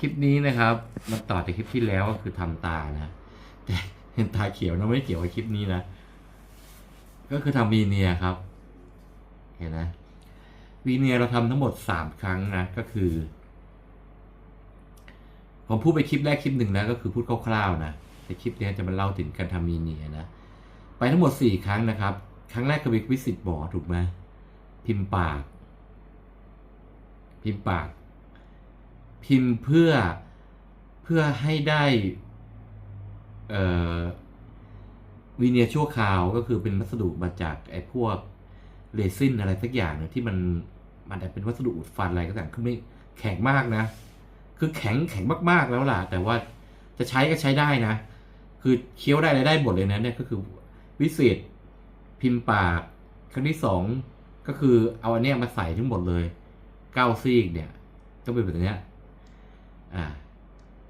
คลิปนี้นะครับมันต่อจากคลิปที่แล้วก็คือทำตานะแต่เห็นตาเขียวนะไม่เกี่ยวกับคลิปนี้นะก็คือทำวีเนียครับ เห็นนะวีเนียเราทำทั้งหมดสามครั้งนะก็คือผมพูดไปคลิปแรกคลิปหนึ่งนะก็คือพูดคร่าวๆนะแต่คลิปนี้จะมาเล่าถึงการทำวีเนียนะไปทั้งหมดสี่ครั้งนะครับ ครั้งแรกคือวิสิตหมอถูกไหมพิมพ์ปาก พิมพ์ปาก พิมพ์เพื่อเพื่อให้ได้เอ่อวีเนียชั่วคราวก็คือเป็นวัสดุมาจากไอ้พวกเรซินอะไรสักอย่างเนี่ยที่มันมันอาจเป็นวัสดุอุดฟันอะไรก็ต่คือไม่แข็งมากนะ คือแข็งแข็งมากๆแล้วล่ะ แต่ว่าจะใช้ก็ใช้ได้นะ คือเคี้ยวได้อะไรได้หมดเลยนะเนี่ยก็คือวิเศษพิมพ์ปากครั้งที่สองก็คือเอาอันเนี้ยมาใส่ทั้งหมดเลยเก้าซีกเนี่ย ก็เป็นแบบเนี้ย อ่า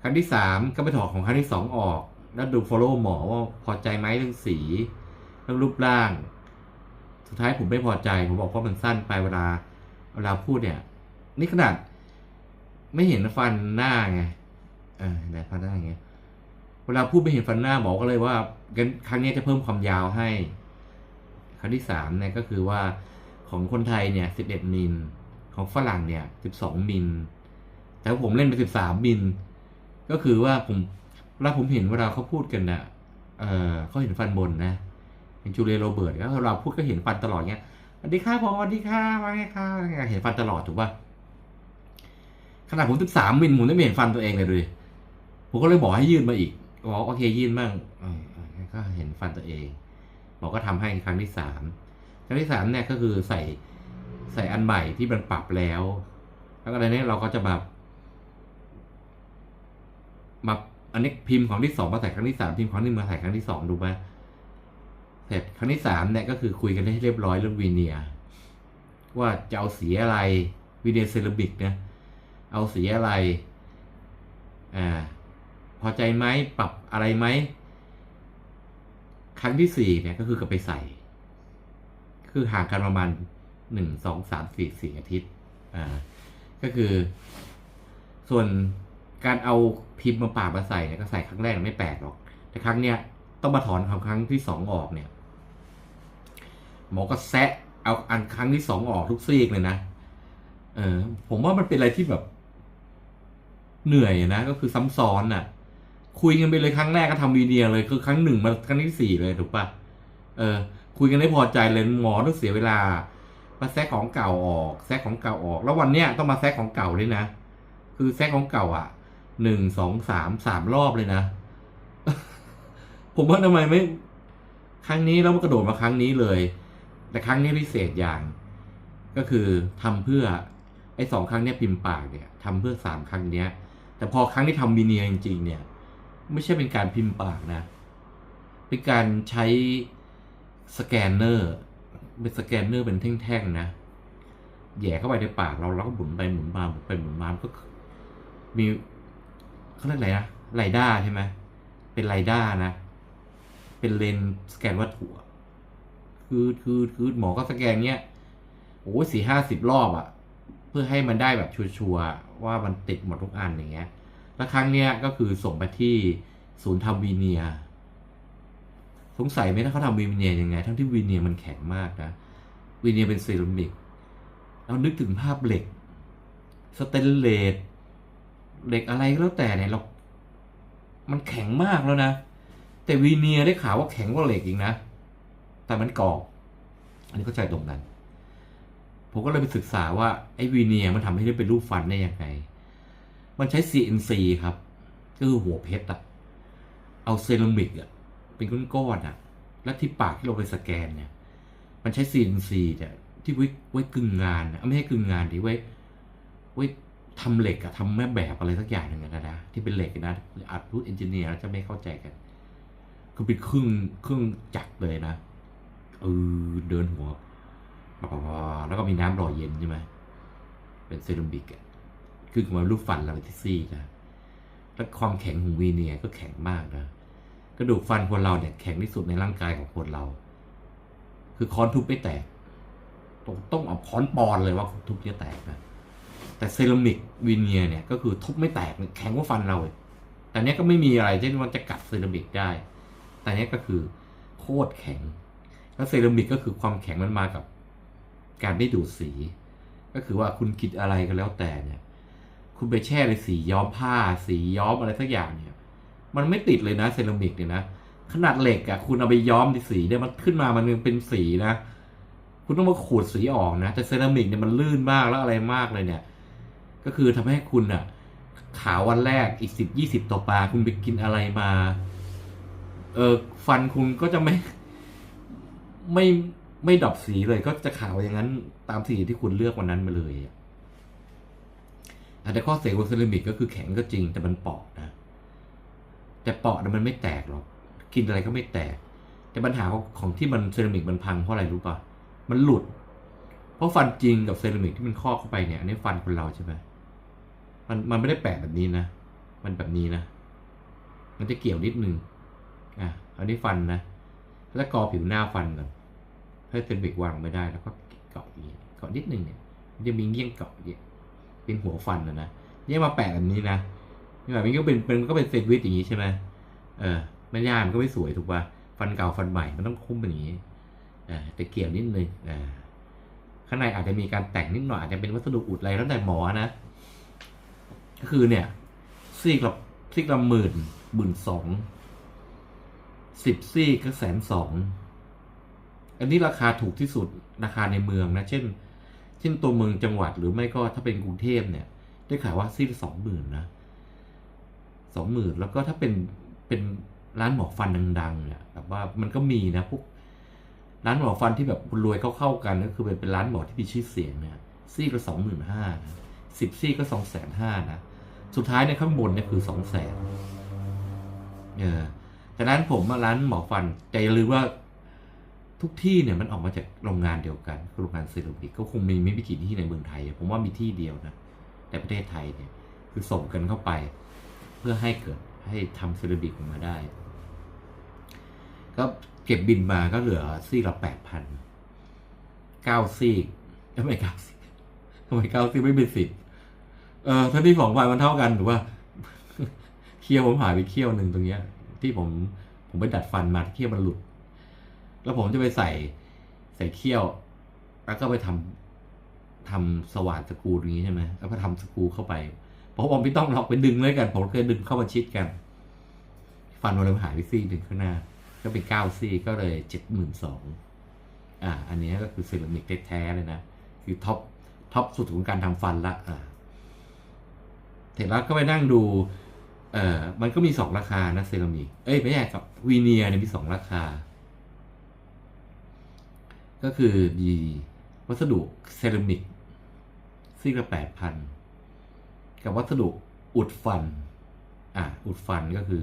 ครั้งที่สามก็ไปถอดของครั้งที่สองออก แล้วดู follow หมอว่าพอใจไหมเรื่องสีเรื่องรูปร่าง สุดท้ายผมไม่พอใจ ผมบอกว่ามันสั้นไปเวลาเวลาพูดเนี่ย นี่ขนาด ไม่เห็นฟันหน้าไงเออไหนฟันหน้าไงเวลาพูดไม่เห็นฟันหน้าหมอก็เลยว่างั้นครั้งนี้จะเพิ่มความยาวให้ ครั้งที่สามเนี่ยก็คือว่าของคนไทยเนี่ยสิบเอ็ดมิล ของฝรั่งเนี่ยสิบสองมิล แต่ผมเล่นไปสิบสามมิลก็คือว่าผมเวลาผมเห็นเวลาเขาพูดกันนะเออเขาเห็นฟันบนนะอย่างจูเลียโรเบิร์ตก็เราพูดก็เห็นฟันตลอดเงี้ยสวัสดีค่ะผมสวัสดีค่ะว่าไงค่ะว่าไงเห็นฟันตลอดถูกป่ะขนาดผมสิบสามมิลผมไม่เห็นฟันตัวเองเลยดูดิผมก็เลยบอกให้ยื่นมาอีกบอกโอเคยื่นบ้างก็เห็นฟันตัวเอง บอกก็ทำให้ครั้งที่สามครั้งที่สามเนี่ยก็คือใส่ใส่อันใหม่ที่มันปรับแล้ว แล้วก็ในนี้เราก็จะแบบ มาอันนี้พิมพ์ของที่สองมาใส่ครั้งที่สามพิมพ์ของที่มาใส่ครั้งที่สองดูไหมเสร็จครั้งที่สามเนี่ยก็คือคุยกันให้เรียบร้อยเรื่องวีเนียว่าจะเอาสีอะไรวีเนียเซรามิกเนะเอาสีอะไรอ่าพอใจไหมปรับอะไรไหมครั้งที่สี่เนี่ยก็คือกลับไปใส่ คือห่างกันประมาณหนึ่งสองสามสี่สี่อาทิตย์อ่าก็คือ ส่วน การเอาพิมพ์มาปากมาใส่เนี่ยก็ใส่ครั้งแรกไม่แปลกหรอก แต่ครั้งเนี้ยต้องมาถอนของครั้งที่สองออกเนี่ย หมอก็แซะเอาอันครั้งที่สองออกทุกซีกเลยนะ เออ ผมว่ามันเป็นอะไรที่แบบ เหนื่อยนะ ก็คือซ้ำซ้อนน่ะ คุยกันไปเลยครั้งแรกก็ทำวีเดียเลย คือครั้งหนึ่งมาครั้งที่สี่เลยถูกปะเออ คุยกันได้พอใจเลยหมอต้องเสียเวลามาแซกของเก่าออก แซกของเก่าออก แล้ววันเนี้ยต้องมาแซกของเก่าด้วยนะ คือแซกของเก่าอะ หนึ่งสองสามสามรอบเลยนะ ผมว่าทำไมไม่ ครั้งนี้แล้วมันกระโดดมาครั้งนี้เลย แต่ครั้งนี้พิเศษอย่าง ก็คือทำเพื่อไอ้สองครั้งเนี้ยพิมพ์ปากเนี่ยทำเพื่อสามครั้งเนี้ย แต่พอครั้งที่ทำวีเนียร์จริง ๆ เนี่ย ไม่ใช่เป็นการพิมพ์ปากนะ เป็นการใช้สแกนเนอร์เป็นสแกนเนอร์เป็นแท่งๆนะแย่เข้าไปในปากเราแล้วก็หมุนไปหมุนมาหมุนไปหมุนมามัก็มี เขาเรียกอะไรนะไรด้าใช่ไหมเป็นไรด้านะ เป็นเลนส์สแกนวัตถุคือคือคือหมอก็สแกนเนี้ยโอ้สี่ห้าสิบรอบอะเพื่อให้มันได้แบบชัวร์ว่ามันติดหมดทุกอันอย่างเงี้ยแล้วครั้งเนี้ยก็คือส่งไปที่ศูนย์ทำวีเนีย สงสัยไหมถ้าเขาทำวีเนียยังไง ทั้งที่วีเนียมันแข็งมากนะวีเนียเป็นเซรามิกเรานึกถึงภาพเหล็ก สเตนเลส เหล็กอะไรก็แล้วแต่เนี่ยเรามันแข็งมากแล้วนะ แต่วีเนียร์ได้ข่าวว่าแข็งกว่าเหล็กอีกนะ แต่มันกรอบ อันนี้เข้าใจตรงกันผมก็เลยไปศึกษาว่าไอ้วีเนียร์มันทำให้ได้เป็นรูปฟันได้ยังไง มันใช้ CNC ครับ ก็คือหัวเพชรอะเอาเซรามิกอะเป็นก้อนๆอะแล้วที่ปากที่เราไปสแกนเนี่ย มันใช้ CNC เนี่ยที่ไว้ไว้กึ่งงานนะไม่ใช่กึ่งงานดิไว้ไว้ ทำเหล็กอะทำแม่แบบอะไรสักอย่างหนึ่งนะนะที่เป็นเหล็กนะอาจพูดเอนจิเนียร์จะไม่เข้าใจกัน คือเป็นครึ่งครึ่งจักรเลยนะเออเดินหัวปะปะปะแล้วก็มีน้ำหล่อเย็นใช่ไหมเป็นเซรามิกอะคือมารูปฟันเราที่ซี่นะแล้วความแข็งของวีเนียก็แข็งมากนะกระดูกฟันคนเราเนี่ยแข็งที่สุดในร่างกายของคนเรา คือค้อนทุบไม่แตก ต้องต้องเอาค้อนปอนเลยว่าทุบจะแตกนะ แต่เซรามิกวีเนียเนี่ยก็คือทุบไม่แตกแข็งกว่าฟันเราแต่เนี้ยก็ไม่มีอะไรที่นมันจะกัดเซรามิกได้ แต่เนี้ยก็คือโคตรแข็ง แล้วเซรามิกก็คือความแข็งมันมากับ การไม่ดูดสี ก็คือว่าคุณกินอะไรก็แล้วแต่เนี่ย คุณไปแช่ในสีย้อมผ้า สีย้อมอะไรสักอย่างเนี่ย มันไม่ติดเลยนะเซรามิกเนี่ยนะขนาดเหล็กอะคุณเอาไปย้อมในสีเนี่ยมันขึ้นมามันยังเป็นสีนะ คุณต้องมาขูดสีออกนะแต่เซรามิกเนี่ยมันลื่นมากแล้วอะไรมากเลยเนี่ย ก็คือทำให้คุณอะ ขาววันแรกอีกสิบยี่สิบต่อปาคุณไปกินอะไรมา เออฟันคุณก็จะไม่ ไม่ไม่ดับสีเลย ก็จะขาวอย่างนั้นตามสีที่คุณเลือกวันนั้นมาเลยอะแต่ข้อเสียของเซรามิกก็คือแข็งก็จริงแต่มันเปอกนะ แต่เปาะนะมันไม่แตกหรอก กินอะไรก็ไม่แตก แต่ปัญหาของที่มันเซรามิกมันพังเพราะอะไรรู้ป่ะ มันหลุด เพราะฟันจริงกับเซรามิกที่มันครอบเข้าไปเนี่ยอันนี้ฟันคนเราใช่ไหม มันมันไม่ได้แปะแบบนี้นะ มันแบบนี้นะ มันจะเกี่ยวนิดนึงอะอันนี้ฟันนะ แล้วกอผิวหน้าฟันก่อนให้เซรามิกวางไม่ได้แล้วก็เกาะอย่างนี้เกาะนิดนึงเนี่ยมันจะมีเงี้ยงเกาะเนี่ยเป็นหัวฟันนะนะเนี่ยมาแปะแบบนี้นะนี่แบบนี้ก็เป็นเป็นก็เป็นเซนวิชอย่างนี้ใช่ไหมเออไม่ยากมันก็ไม่สวยถูกป่ะฟันเก่าฟันใหม่มันต้องคุ้มเป็นอย่างนี้ออแต่เกี่ยวนิดนึงอ่าข้างในอาจจะมีการแต่งนิดหน่อยอาจจะเป็นวัสดุอุดอะไรแล้วแต่หมอนะ ก็คือเนี่ยซีกละซีกละหมื่นหมื่นสองสิบซีกก็แสนสองอันนี้ราคาถูกที่สุดราคาในเมืองนะ เช่น เช่นตัวเมืองจังหวัดหรือไม่ก็ถ้าเป็นกรุงเทพเนี่ย ได้ขายว่าซีกละสองหมื่นนะสองหมื่นแล้วก็ถ้าเป็นเป็นร้านหมอฟันดังๆเนี่ยแบบว่ามันก็มีนะพวกร้านหมอฟันที่แบบรวยเข้าๆกันก็คือเป็นเป็นร้านหมอที่มีชื่อเสียงเนี่ยซี่ก็สองหมื่นห้าสิบซี่ก็สองแสนห้านะ สุดท้ายในข้างบนเนี่ยคือสองแสนเออแต่ร้านผมอะร้านหมอฟันแต่อย่าลืมว่าทุกที่เนี่ยมันออกมาจากโรงงานเดียวกันโรงงานเซรามิกก็คงมีไม่มีกี่ที่ในเมืองไทย ผมว่ามีที่เดียวนะ แต่ประเทศไทยเนี่ยคือส่งกันเข้าไป เพื่อให้เกิดให้ทำเซรามิกออกมาได้ ก็เก็บบินมาก็เหลือซี่ละแปดพันเก้าซี่ทำไมเก้าซี่ทำไมเก้าซี่ไม่เป็นสิบ เออถ้าที่สองพันมันเท่ากันหรือว่าเคี้ยวผมหายไปเคี้ยวหนึ่งตรงเนี้ย ที่ผมผมไปดัดฟันมาเคี้ยวมันหลุด แล้วผมจะไปใส่ใส่เคี้ยว แล้วก็ไปทำทำสว่านสกรูอย่างนี้ใช่ไหมแล้วก็ทำสกรูเข้าไปเพราะผมไม่ต้องหรอกไปดึงเลยกันผมเคยดึงเข้ามาชิดกัน ฟันมันเลยหายไปซี่หนึ่งข้างหน้า ก็เป็นเก้าซี่ก็เลยเจ็ดหมื่นสองอ่า อันนี้ก็คือเซรามิกแท้ๆเลยนะ คือท็อปท็อปสุดของการทำฟันละอ่า เสร็จแล้วก็ไปนั่งดู เอ่อมันก็มีสองราคานะเซรามิก เอ้ยไม่ใช่กับวีเนียเนี่ยมีสองราคา ก็คือมีวัสดุเซรามิกซี่ละแปดพันกับวัสดุอุดฟัน อะอุดฟันก็คือ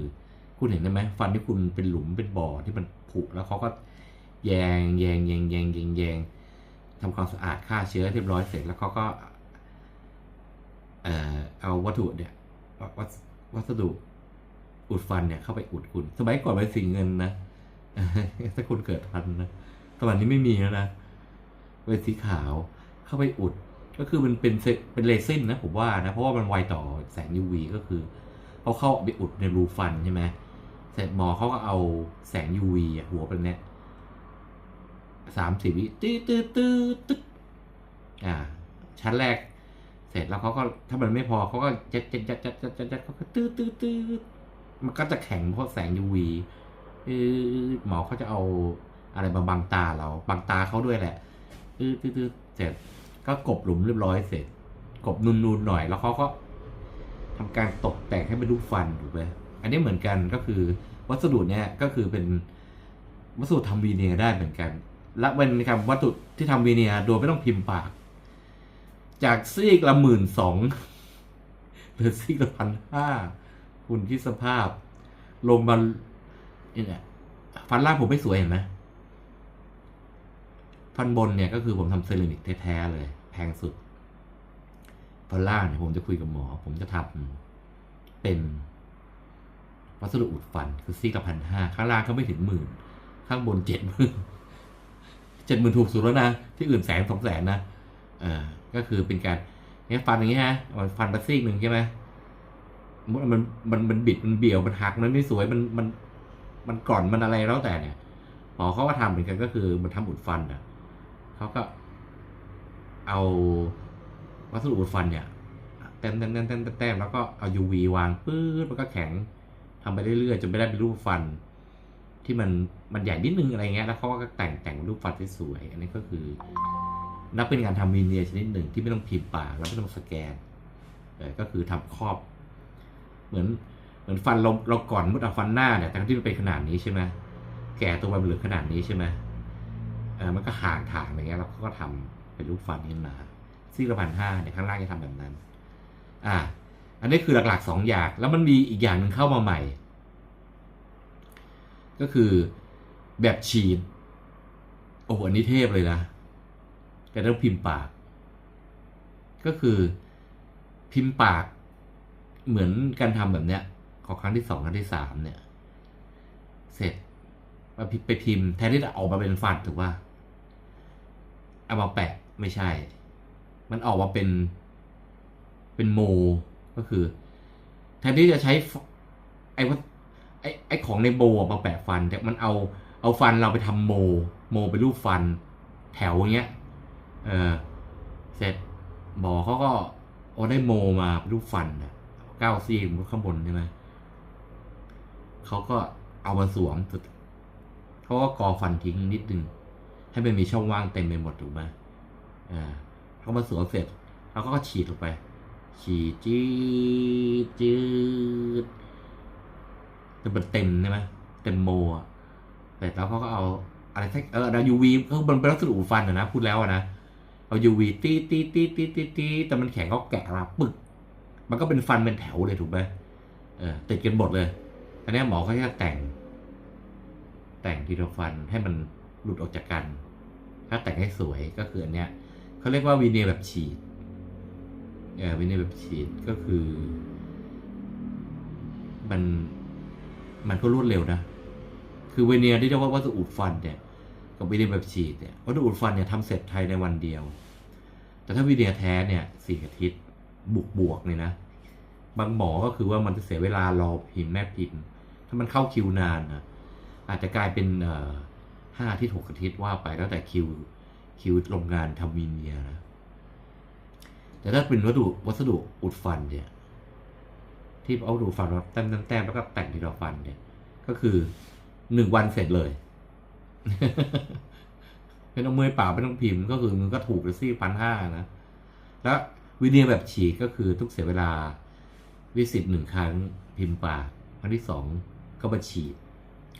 คุณเห็นได้ไหมฟันที่คุณเป็นหลุมเป็นบ่อที่มันผุแล้วเขาก็แยงแยงแยงแยงแยงแยงทำความสะอาดฆ่าเชื้อเรียบร้อยเสร็จแล้วเขาก็ เอาวัตถุเนี่ยวัสวัสดุอุดฟันเนี่ยเข้าไปอุดคุณ สมัยก่อนเป็นสีเงินนะถ้าคุณเกิดทันนะสมัยนี้ไม่มีแล้วนะเป็นสีขาวเข้าไปอุด ก็คือมันเป็นเซเป็นเลซินนะผมว่านะ เพราะว่ามันไวต่อแสง UV ก็คือเขาเข้าไปอุดในรูฟันใช่ไหมเสร็จหมอเขาก็เอาแสง UV หัวเป็นเนี้ยสามสิบวิตื้อตื้อตื้อตึ๊ดอ่า ชั้นแรก เสร็จแล้วเขาก็ถ้ามันไม่พอเขาก็จัดจัดจัดจัดจัดจัดจัดเขาก็ตื้อตื้อตื้อมันก็จะแข็งเพราะแสง UV เออหมอเขาจะเอาอะไรมาบังตาเราบังตาเขาด้วยแหละตื้อตื้อตื้อเสร็จ ก็กบหลุมเรียบร้อยเสร็จ กบนูนๆหน่อยแล้วเขาก็ทำการตกแต่งให้เป็นรูปฟันถูกไหมอันนี้เหมือนกันก็คือ วัสดุเนี่ยก็คือเป็นวัสดุทำวีเนียร์ได้เหมือนกัน และเป็นคำวัสดุที่ทำวีเนียร์โดยไม่ต้องพิมพ์ปาก จากซีกละหมื่นสองเหลือซีกละพันห้าคุณคิดสภาพ ลงมาเนี่แหละฟันล่างผมไม่สวยเห็นไหมฟันบนเนี่ยก็คือผมทำเซรามิกแท้ๆเลย แพงสุดฟันล่างเนี่ยผมจะคุยกับหมอ ผมจะทำเป็นวัสดุอุดฟันคือซี่ละพันห้าข้างล่างเขาไม่ถึงหมื่นข้างบนเจ็ดหมื่นเจ็ดหมื่นถูกสุดแล้วนะ ที่อื่นแสนสองแสนนะอ่า ก็คือเป็นการเนี่ยฟันอย่างเงี้ยฮะมันฟันไปซีกหนึ่งใช่ไหมมันมันมันบิดมันเบี่ยวมันหักมันไม่สวยมันมันมันก่อนมันอะไรแล้วแต่เนี่ยหมอเขาก็ทำเหมือนกันก็คือมันทำอุดฟันอะเขาก็เอาวัสดุอุดฟันเนี่ยเต็มเต็มเต็มเต็มเต็มแล้วก็เอา UV วางปื๊ดมันก็แข็งทำไปเรื่อยๆจนไม่ได้เป็นรูปฟัน ที่มันมันใหญ่นิดนึงอะไรเงี้ยแล้วเขาก็แต่งแต่งเป็นรูปฟันสวยอันนี้ก็คือ นับเป็นการทำวีเนียชนิดหนึ่งที่ไม่ต้องพิมพ์ปากแล้วไม่ต้องสแกนก็คือทำครอบ เหมือนเหมือนฟันเราเราก่อนมุดเอาฟันหน้าเนี่ยแต่ที่มันเป็นขนาดนี้ใช่ไหมแก่ตัวมันเหลือขนาดนี้ใช่ไหมมันก็ห่างถางอะไรเงี้ยเขาก็ทำเป็นรูปฟันขึ้นมาซี่ละพันห้าเนี่ยข้างล่างจะทำแบบนั้น อ่า อันนี้คือหลักๆสองอย่าง แล้วมันมีอีกอย่างหนึ่งเข้ามาใหม่ ก็คือแบบฉีดโอ้โหอันนี้เทพเลยนะ แกต้องพิมพ์ปาก ก็คือพิมพ์ปากเหมือนการทำแบบเนี้ย ขอครั้งที่สองครั้งที่สามเนี่ย เสร็จมาไปพิมพ์แทนที่จะออกมาเป็นฟันถูกป่ะเอามาแปะไม่ใช่ มันออกมาเป็นเป็นโม ก็คือ แทนที่จะใช้ไอ้ว่าไอ้ไอ้ของในโมอะมาแปะฟัน แต่มันเอาเอาฟันเราไปทำโม โมเป็นรูปฟัน แถวอย่างเงี้ย เออ เสร็จหมอเขาก็เอาได้โมมาเป็นรูปฟันนะเก้าซี่ข้างบนใช่ไหมเขาก็เอามาสวมสุดเขาก็กอฟันทิ้งนิดนึงให้มันมีช่องว่างเต็มไปหมดถูกไหมอ่าเขามาสวมเสร็จเขาก็ฉีดลงไป ฉีดจืดจืดจนเป็นเต็มใช่ไหมเต็มโมอะแต่แล้วเขาก็เอาอะไรสักเออเอา UV เขามันเป็นวัสดุฟันอะนะพูดแล้วอะนะ เอา UV ตีตีตีตีตีตีแต่มันแข็งก็แกะมาปึก มันก็เป็นฟันเป็นแถวเลยถูกไหมเออติดกันหมดเลยอันนี้หมอเขาจะแต่ง แต่งทีละฟันให้มันหลุดออกจากกัน ถ้าแต่งให้สวยก็คืออันเนี้ยเขาเรียกว่าวีเนียร์แบบฉีดเออวีเนียร์แบบฉีดก็คือ มันมันก็รวดเร็วนะ คือวีเนียร์ที่เรียกว่าวัสดุอุดฟันเนี่ย กับวีเนียร์แบบฉีดเนี่ยวัสดุอุดฟันเนี่ยทำเสร็จภายในวันเดียว แต่ถ้าวีเนียแท้เนี่ยสี่อาทิตย์บวกบวกเนี่ยนะ บางหมอก็คือว่ามันจะเสียเวลารอพิมพ์แม่พิมพ์ ถ้ามันเข้าคิวนานนะอาจจะกลายเป็นเอ่อห้าอาทิตย์หกอาทิตย์ว่าไปแล้วแต่คิวคิวโรงงานทำวีเนียนะแต่ถ้าเป็นวัสดุวัสดุอุดฟันเนี่ย ที่เอาดูฟันแต้มแต้มแต้มแล้วก็แต่งทีละฟันเนี่ย ก็คือหนึ่งวันเสร็จเลย ไม่ต้องมือเปล่าไม่ต้องพิมพ์ก็คือมันก็ถูกเลยซี่พันห้านะ แล้ววิดีโอแบบฉีกก็คือทุกเสียเวลาวิสิตหนึ่งครั้งพิมพ์ปากครั้งที่สองก็มาฉีด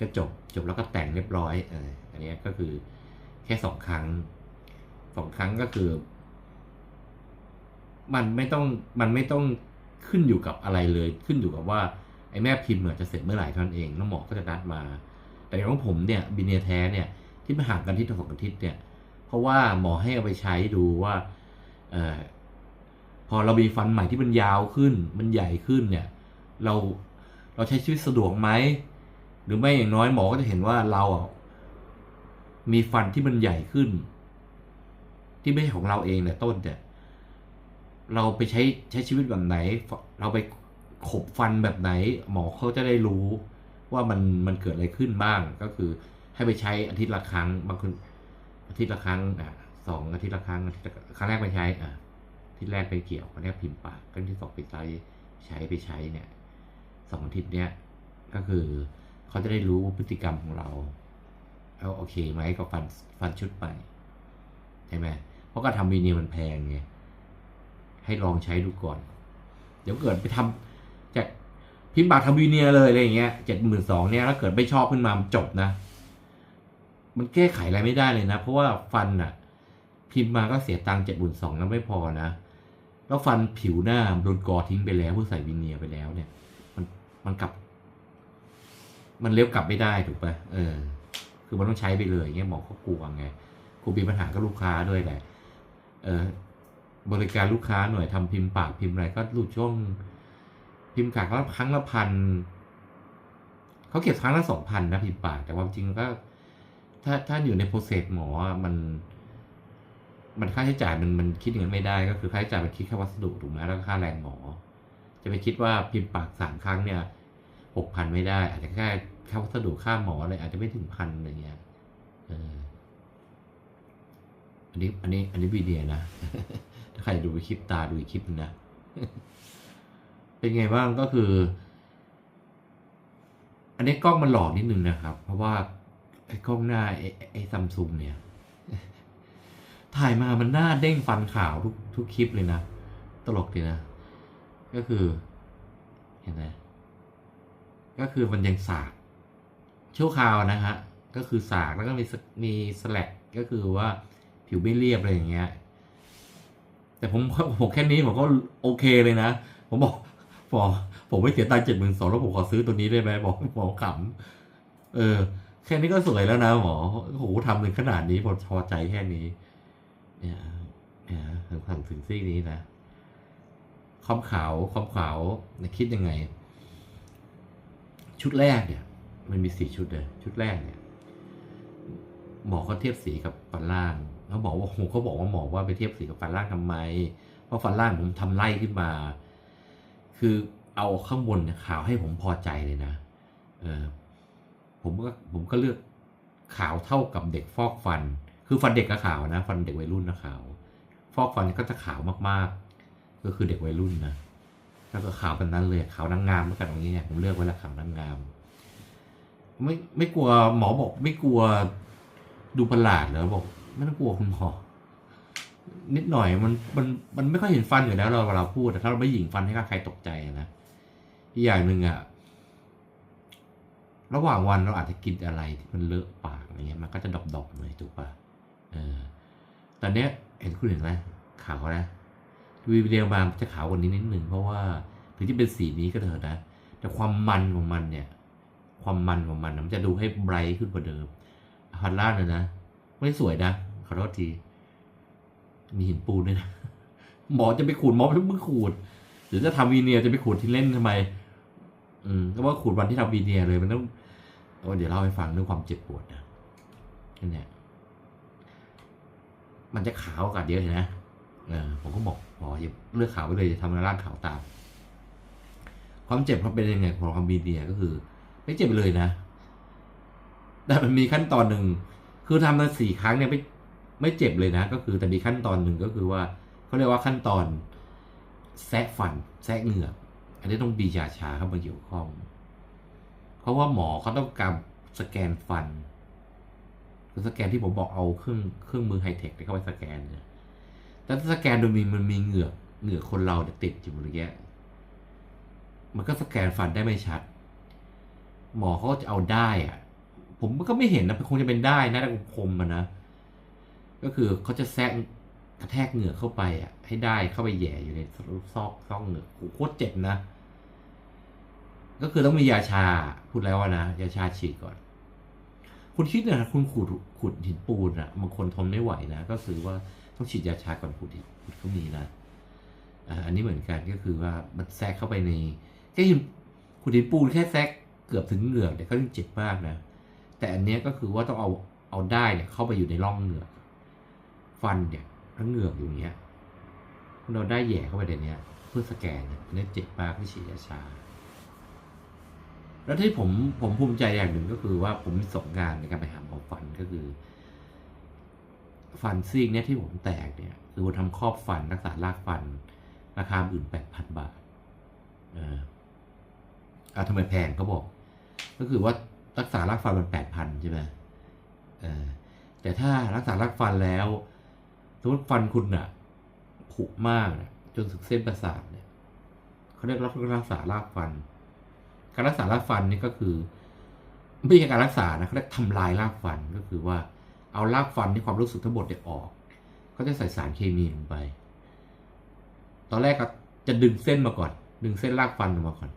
ก็จบจบแล้วก็แต่งเรียบร้อยเอออันนี้ก็คือแค่สองครั้งสองครั้งก็คือ มันไม่ต้องมันไม่ต้องขึ้นอยู่กับอะไรเลย ขึ้นอยู่กับว่าไอ้แม่พิมพ์เนี่ยจะเสร็จเมื่อไหร่เท่านั้นเอง แล้วหมอก็จะนัดมา แต่ของผมเนี่ยบินเนียแท้เนี่ยที่มาห่างกันที่สองอาทิตย์เนี่ยเพราะว่าหมอให้เอาไปใช้ดูว่าเออพอเรามีฟันใหม่ที่มันยาวขึ้น มันใหญ่ขึ้นเนี่ย เราเราใช้ชีวิตสะดวกไหมหรือไม่อย่างน้อยหมอก็จะเห็นว่าเราอะมีฟันที่มันใหญ่ขึ้น ที่ไม่ใช่ของเราเองเนี่ยต้นเนี่ยเราไปใช้ใช้ชีวิตแบบไหน เราไปขบฟันแบบไหน หมอเขาจะได้รู้ ว่ามันมันเกิดอะไรขึ้นบ้างก็คือให้ไปใช้อาทิตย์ละครั้งบางคนอาทิตย์ละครั้งอะสองอาทิตย์ละครั้งอาทิตย์ครั้งแรกไปใช้อะอาที่แรกไปเกี่ยวครั้งแรกพิมพ์ปากครั้งที่สองไปใช้ใช้ไปใช้เนี่ยสองอาทิตย์เนี้ยก็คือเขาจะได้รู้พฤติกรรมของเราเอาโอเคไหมกับฟันฟันชุดใหม่ใช่ไหมเพราะการทำวีเนียมันแพงไงให้ลองใช้ดูก่อน เดี๋ยวเกิดไปทำจา พิมพ์ปากทวีเนียเลยอะไรอย่างเงี้ยเจ็ดหมื่นสองเนี่ยถ้าเกิดไม่ชอบขึ้นมามจบนะ มันแก้ไขอะไรไม่ได้เลยนะ เพราะว่าฟันอะพิมพ์มาก็เสียตังค์เจ็ดหมื่นสองแล้วไม่พอนะแล้วฟันผิวหน้าโดนกอทิ้งไปแล้วเพื่อใส่วินเนียไปแล้วเนี่ย มันมันกลับ มันเลี้ยวกลับไม่ได้ถูกปะเออ คือมันต้องใช้ไปเลยเงี้ยหมอเขากลัวไงกูมีปัญหากับลูกค้าด้วยแหละเออบริการลูกค้าหน่อยทำพิมพ์ปากพิมพ์อะไรก็รูดช่วง พิมพ์ปากก็ครั้งละพันเขาเก็บครั้งละสองพันนะพิมพ์ปากแต่ความจริงก็ ถ้าถ้าอยู่ในโปรเซสหมอมัน มันค่าใช้จ่ายมันมันคิดอย่างนั้นไม่ได้ ก็คือค่าใช้จ่ายมันคิดแค่วัสดุถูกไหมแล้วค่าแรงหมอ จะไปคิดว่าพิมพ์ปากสามครั้งเนี่ยหกพันไม่ได้ อาจจะแค่ค่าวัสดุค่าหมออะไรอาจจะไม่ถึงพันอะไรเงี้ยเอออันนี้อันนี้อันนี้วีเดียนะ ถ้าใครดูคลิปตาดูอีกคลิปนะ เป็นไงบ้างก็คือ อันนี้กล้องมันหลอกนิดนึงนะครับ เพราะว่าไอ้กล้องหน้าไอ้ซัมซุงเนี่ย ถ่ายมามันหน้าเด้งฟันขาวทุกทุกคลิปเลยนะ ตลกดีนะ ก็คือ เห็นไหมก็คือมันยังสากชั่วคราวนะฮะ ก็คือสากแล้วก็มีมีสแลกก็คือว่าผิวไม่เรียบอะไรอย่างเงี้ย แต่ผมผมแค่นี้ผมก็โอเคเลยนะ ผมบอก บอผมไม่เสียตังค์เจ็ดหมื่นสองแล้วผมขอซื้อตัวนี้ได้ไหมบอกหมอขำเออ แค่นี้ก็สวยแล้วนะหมอโอ้โหทำถึงขนาดนี้พอพอใจแค่นี้ เนี่ยเนี่ยผมทำถึงซี่นี้นะความขาวความขาวเนี่ยคิดยังไง ชุดแรกเนี่ย มันมีสี่ชุดเลยชุดแรกเนี่ยหมอก็เทียบสีกับฟันล่างเขาบอกว่าโหเขาบอกว่าหมอว่าไปเทียบสีกับฟันล่างทำไม เพราะฟันล่างผมทำไล่ขึ้นมา คือเอาข้างบนเนี่ยขาวให้ผมพอใจเลยนะเออผมก็ผมก็เลือกขาวเท่ากับเด็กฟอกฟัน คือฟันเด็กก็ขาวนะ ฟันเด็กวัยรุ่นนะขาว ฟอกฟันก็จะขาวมากๆ ก็คือเด็กวัยรุ่นนะแล้วก็ขาวเป็นนั้นเลยขาวนางงามเมื่อกันอย่างนี้เนี่ยผมเลือกไว้ล้วขาวนางงาม ไม่ไม่กลัวหมอบอก ไม่กลัวดูประหลาดเหรอบอก ไม่ต้องกลัวคุณหมอ นิดหน่อยมันมันมันไม่ค่อยเห็นฟันอยู่แล้วเราเวลาพูดแต่ถ้าเราไม่หยิงฟันให้ใครตกใจนะอีกอย่างหนึ่งอะระหว่างวันเราอาจจะกินอะไรที่มันเลอะปากอะไรเงี้ยมันก็จะดอบๆเลยถูกปะเออตอนเนี้ยเห็นคุณเห็นไหมขาวนะดูวิดีโอมาจะขาวกว่านี้นิดหนึ่งเพราะว่าถึงจะเป็นสีนี้ก็เถอะนะ แต่ความมันของมันเนี่ย ความมันของมันนะมันจะดูให้ไบรท์ขึ้นกว่าเดิมฮันล่างเลยนะ ไม่สวยนะขอโทษที มีหินปูนด้วยนะหมอจะไปขูดหมอไม่ต้องขูดหรือจะทำวีเนียจะไปขูดที่เล่นทำไม อืมก็ว่าขูดวันที่ทำวีเนียเลยมันต้องโอ้เดี๋ยวเล่าให้ฟังเรื่องความเจ็บปวดนะนั่นแหละมันจะขาวกว่าเยอะเลยนะเออผมก็บอกหมออย่าเลือกขาวไปเลยจะทำให้ร่างขาวตาม ความเจ็บมันเป็นยังไงของความวีเนียก็คือ ไม่เจ็บเลยนะ แต่มันมีขั้นตอนหนึ่งคือทำมาสี่ครั้งเนี่ยไม่ ไม่เจ็บเลยนะ ก็คือแต่มีขั้นตอนหนึ่งก็คือว่าเขาเรียกว่าขั้นตอนแซะฟันแซะเหงือกอันนี้ต้องมียาชาเข้ามาเกี่ยวข้อง เพราะว่าหมอเขาต้องการสแกนฟันคือสแกนที่ผมบอกเอาเครื่องเครื่องมือไฮเทคเข้าไปสแกนเนี่ยแต่ถ้าสแกนโดยมีมันมีเหงือกเหงือกคนเราเติดอยู่อะไรเงี้ยมันก็สแกนฟันได้ไม่ชัด หมอเขาจะเอาได้อะผมก็ไม่เห็นนะคงจะเป็นได้นะแต่คมมันนะ ก็คือเขาจะแซะกระแทกเหงือกเข้าไปอะ ให้ได้เข้าไปแย่อยู่ในซอกซอกเหงือกโคตรเจ็บนะ ก็คือต้องมียาชาพูดแล้วนะยาชาฉีดก่อน คุณคิดนะคุณขูดขุดหินปูนอะบางคนทนไม่ไหวนะก็คือว่าต้องฉีดยาชาก่อนขุดหินขุดก็มีนะอันนี้เหมือนกันก็คือว่ามันแทรกเข้าไปในแค่หินขุดหินปูนแค่แทรกเกือบถึงเหงือกเนี่ยก็ยังเจ็บมากนะแต่อันเนี้ยก็คือว่าต้องเอาเอาได้เนี่ยเข้าไปอยู่ในร่องเหงือก ฟันเนี่ยทั้งเหงือกอยู่เงี้ยเอาได้แย่เข้าไปในเนี้ย เพื่อสแกนเนี่ยอันนี้เจ็บมากที่ฉีดยาชา แล้วที่ผมผมภูมิใจอย่างหนึ่งก็คือว่าผมมีประสบการณ์ในการไปหาหมอฟันก็คือ ฟันซีกเนี่ยที่ผมแตกเนี่ย คือผมทำครอบฟันรักษารากฟัน ราคาอื่นแปดพันบาทเอออ่าทำไมแพงเขาบอก ก็คือว่ารักษารากฟันมันแปดพันใช่ไหมเออแต่ถ้ารักษารากฟันแล้ว สมมติฟันคุณอะผุมากนะจนถึงเส้นประสาทเนี่ยเขาเรียกรักรักษารากฟัน การรักษารากฟันนี่ก็คือไม่ใช่การรักษานะเขาเรียกทำลายรากฟันก็คือว่าเอารากฟันที่ความรู้สึกทั้งหมดเนี่ยออกเขาจะใส่สารเคมีลงไป ตอนแรกก็จะดึงเส้นมาก่อน ดึงเส้นรากฟันออกมาก่อน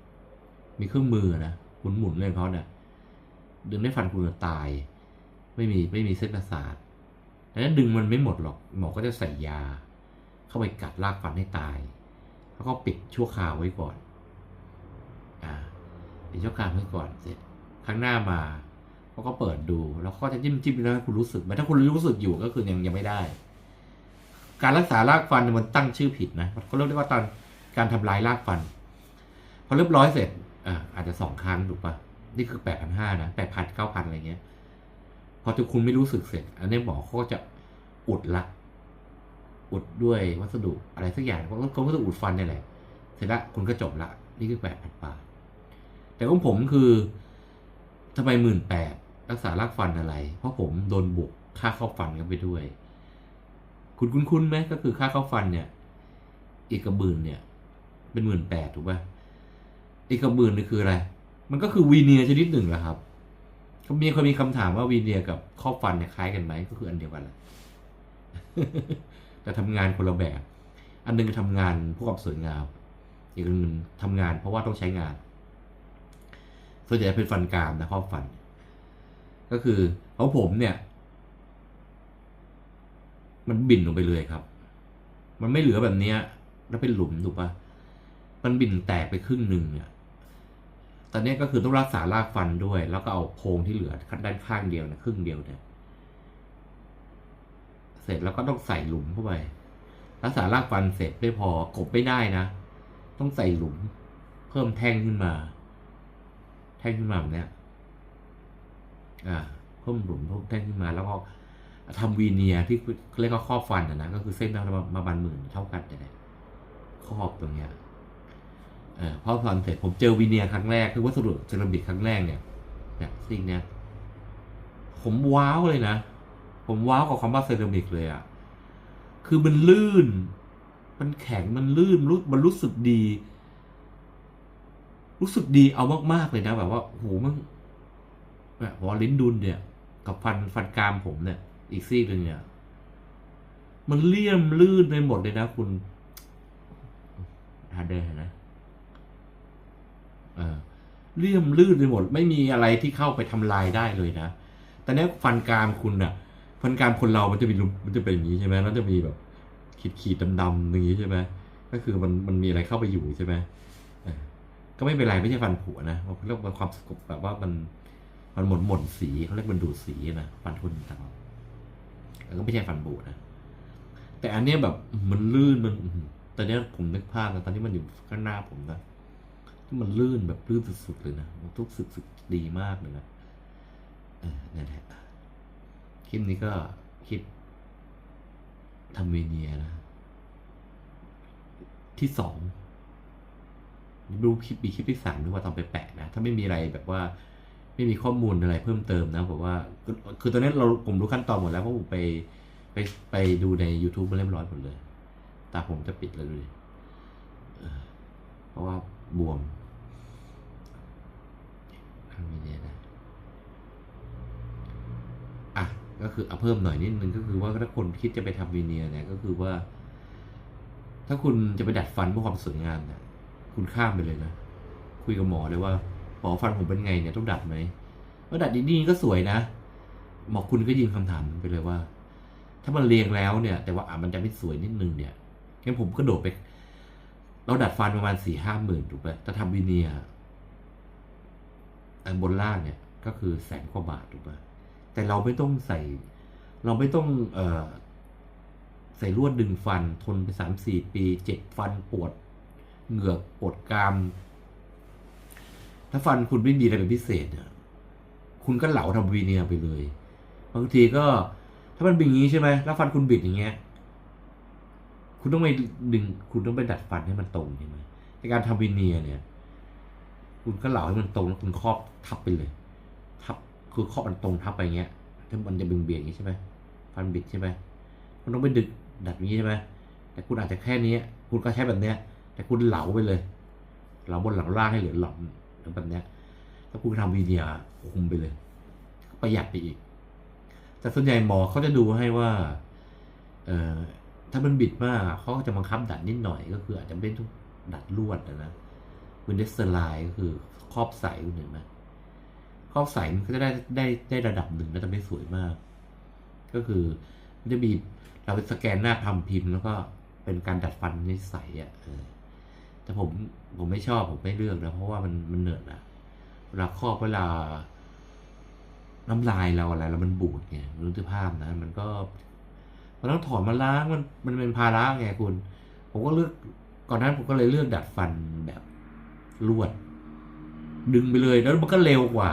มีเครื่องมือนะหมุนหมุนเลยของเขาเนี่ยดึงได้ฟันคุณตาย ไม่มีไม่มีเส้นประสาท ดังนั้นดึงมันไม่หมดหรอกหมอก็จะใส่ยา เข้าไปกัดรากฟันให้ตาย แล้วก็ปิดชั่วคราวไว้ก่อนอ่าปิดชั่วคราวไว้ก่อนเสร็จครั้งหน้ามาเขาก็เปิดดู แล้วก็จะจิ้มจิ้มแล้วให้คุณรู้สึกไหมถ้าคุณรู้สึกอยู่ก็คือยังยังไม่ได้ การรักษารากฟันมันตั้งชื่อผิดนะเขาเรียกว่าตอนการทำลายรากฟัน พอเรียบร้อยเสร็จอ่าอาจจะสองครั้งถูกปะนี่คือแปดพันห้านะแปดพันเก้าพันอะไรเงี้ย พอทุกคุณไม่รู้สึกเสร็จ อันนี้หมอเขาก็จะอุดละ อุดด้วยวัสดุอะไรสักอย่างเขาเขาก็จะอุดฟันนี่แหละ เสร็จละคุณก็จบละ นี่คือแปดพันบาทแต่ของผมคือทำไมหมื่นแปดรักษารากฟันอะไร เพราะผมโดนบุกค่าเข้าฟันกันไปด้วย คุณคุ้นคุ้นๆไหมก็คือค่าเข้าฟันเนี่ย อีกกระบืนเนี่ย เป็นหมื่นแปดถูกป่ะอีกกระบืนนี่คืออะไร มันก็คือวีเนียชนิดหนึ่งแหละครับ มีเขามีคำถามว่าวีเนียกับข้อฟันเนี่ยคล้ายกันไหมก็คืออันเดียวกันแหละแต่ทำงานคนละแบบ อันหนึงทำงานพื่อความสวยงามอีกอันหนึงทำงานเพราะว่าต้องใช้งาน ส่วนใหญ่เป็นฟันกรามนะข้อฟัน ก็คือของผมเนี่ย มันบินลงไปเลยครับ มันไม่เหลือแบบเนี้ย แล้วเป็นหลุมถูกปะมันบินแตกไปครึ่งหนึ่งเนี่ย ตอนนี้ก็คือต้องรักษารากฟันด้วย แล้วก็เอาโพรงที่เหลือด้านข้างเดียวนะครึ่งเดียวเนี่ยเสร็จแล้วก็ต้องใส่หลุมเข้าไปรักษารากฟันเสร็จไม่พอกบไม่ได้นะ ต้องใส่หลุม เพิ่มแท่งขึ้นมา แท่งขึ้นมาแบบเนี้ยอ่าเพิ่มหลุมเพิ่มแท่งขึ้นมา แล้วก็ทำวีเนียที่เรียกว่าครอบฟันนะนะก็คือเส้นประมาณมาบันหมื่นเท่ากันเนี่ครอบตรงเนี้ย เออพอฟันเสร็จผมเจอวีเนียครั้งแรก คือวัสดุเซรามิกครั้งแรกเนี่ยเนี่ยสิ่งเนี้ยผมว้าวเลยนะ ผมว้าวกับคำว่าเซรามิกเลยอะ่ะคือมันลื่น มันแข็งมันลื่นรู้มันรู้สึกดี รู้สึกดีเอามากๆเลยนะ แบบว่าโหมันแบบวอลิ้นดุนเนี่ย กับฟันฟันกรามผมเนี่ย อีกซี่หนึ่งเนี่ยมันเลี่ยมลื่นไปหมดเลยนะคุณฮาเดอร์นะ เลี่ยมลื่นไปหมด ไม่มีอะไรที่เข้าไปทำลายได้เลยนะ แต่เนี้ยฟันกรามคุณอะฟันกรามคนเรา มันจะมีมันจะเป็นอย่างนี้ใช่ไหมแล้วจะมีแบบขีดขีดดำๆอย่างนี้ใช่ไหมก็คือมันมันมีอะไรเข้าไปอยู่ใช่ไหมก็ไม่เป็นไรไม่ใช่ฟันผุนะเพราะเรียกว่าความสกปรกแบบว่ามันมันหม่นหม่นสีเขาเรียกมันดูดสีนะฟันคุณต่างแล้วก็ไม่ใช่ฟันผุนะแต่อันเนี้ยแบบมันลื่นมันตอนเนี้ยผมนึกภาพนะตอนที่มันอยู่ข้างหน้าผมนะ มันลื่นแบบลื่นสุดๆเลยนะมันทุกสึกสึกดีมากเลยนะเออนั่นแหละคลิปนี้ก็คลิปทำเวเนียนะ ที่สองดูคลิปมีคลิปที่สามหรือว่าตอนไปแปะนะ ถ้าไม่มีอะไรแบบว่า ไม่มีข้อมูลอะไรเพิ่มเติมนะบอกว่า คือตอนนี้เราผมรู้ขั้นตอนหมดแล้วเพราะผมไปไปไปดูใน YouTube มาเรียบร้อยหมดเลย ตาผมจะปิดเลยดูดิเออเพราะว่าบวม ทำยังไงนะอะก็คือเอาเพิ่มหน่อยนิดนึงก็คือว่าถ้าคนคิดจะไปทำวีเนียร์เนี่ยก็คือว่า ถ้าคุณจะไปดัดฟันเพื่อความสวยงามเนี่ยคุณข้ามไปเลยนะคุยกับหมอเลยว่าหมอฟันผมเป็นไงเนี่ยต้องดัดไหมว่าดัดดีๆก็สวยนะหมอคุณก็ยิงคำถามไปเลยว่า ถ้ามันเรียงแล้วเนี่ย แต่ว่าอะมันจะไม่สวยนิดนึงเนี่ยงั้นผมก็โดดไป เราดัดฟันประมาณสี่ห้าหมื่นถูกไหมถ้าทำวีเนียันบนล่างเนี่ยก็คือแสนกว่าบาทถูกป่ะแต่เราไม่ต้องใส่ เราไม่ต้องเอ่อใส่ลวดดึงฟันทนไปสามสี่ปีเจ็บฟันปวดเหงือกปวดกราม ถ้าฟันคุณไม่มีอะไรเป็นพิเศษเนี่ยคุณก็เหลาทำวีเนียร์ไปเลย บางทีก็ถ้ามันเป็นอย่างนี้ใช่ไหมแล้วฟันคุณบิดอย่างเงี้ย คุณต้องไปดึง คุณต้องไปดัดฟันให้มันตรงใช่ไหมในการทำวีเนียร์เนี่ย คุณก็เหลาให้มันตรงแล้วคุณครอบทับไปเลย ทับคือครอบมันตรงทับไปอย่างเงี้ยถ้ามันจะเบี่ยงเบี่ยงอย่างนี้ใช่ไหมฟันบิดใช่ไหมคุณต้องไปดึงดัดอย่างนี้ใช่ไหมแต่คุณอาจจะแค่นี้ คุณก็ใช้แบบเนี้ย แต่คุณเหลาไปเลย เหลาบนหลังล่างให้เหลือหล่อมแบบเนี้ยถ้าคุณทำวีเนียคุมไปเลย ประหยัดไปอีก แต่ส่วนใหญ่หมอเขาจะดูให้ว่า เอ่อถ้ามันบิดมากเขาก็จะบังคับดัดนิดหน่อยก็คืออาจจะไม่ต้องดัดลวดนะนะ วินเดสไลน์ก็คือครอบใสคุณเห็นไหมครอบใสมันก็จะได้ได้ได้ระดับหนึ่งแล้วแต่ไม่สวยมาก ก็คือมันจะมีเราไปสแกนหน้าทำพิมพ์ แล้วก็เป็นการดัดฟันนิสัยอะแต่ผมผมไม่ชอบผมไม่เลือกนะเพราะว่ามันมันเหนื่อยนะเวลาครอบเวลาน้ำลายเราอะไรแล้วมันบูดไงรู้สึกภาพนะ มันก็มันต้องถอดมาล้างมันมันเป็นภาระไงคุณ ผมก็เลือกก่อนนั้นผมก็เลยเลือกดัดฟันแบบ ลวด ดึงไปเลยแล้วมันก็เร็วกว่า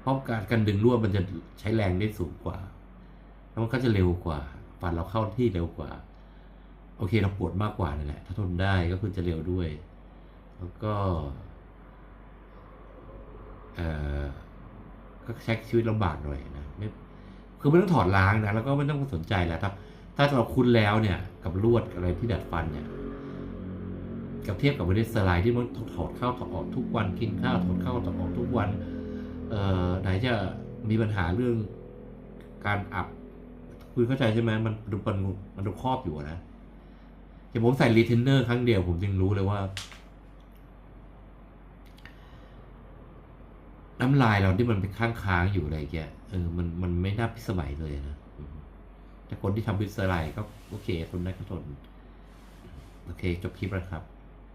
เพราะการการดึงลวดมันจะใช้แรงได้สูงกว่า แล้วมันก็จะเร็วกว่าฟันเราเข้าที่เร็วกว่า โอเคเราปวดมากกว่านั่นแหละ ถ้าทนได้ก็คือจะเร็วด้วย แล้วก็เอ่อก็ใช้ชีวิตลำบากหน่อยนะไม่คือไม่ต้องถอดล้างนะแล้วก็ไม่ต้องสนใจแหละถ้าถ้าเราคุ้นแล้วเนี่ย กับลวดอะไรที่ดัดฟันเนี่ย กับเทียบกับวินิสไลด์ที่มันถอดเข้าถอดออกทุกวันกินข้าวถอดเข้าถอดออกทุกวันเอ่อไหนจะมีปัญหาเรื่องการอับคุณเข้าใจใช่ไหมมันดูมันมันดูครอบอยู่นะอย่างผมใส่รีเทนเนอร์ครั้งเดียวผมจึงรู้เลยว่า น้ำลายเราที่มันเป็นข้างค้างๆอยู่อะไรแกเออมันมันไม่น่าพิสมัยเลยนะแต่คนที่ทำพิสไลด์ก็โอเคทนได้ก็ทนโอเค จบคลิปแล้วครับ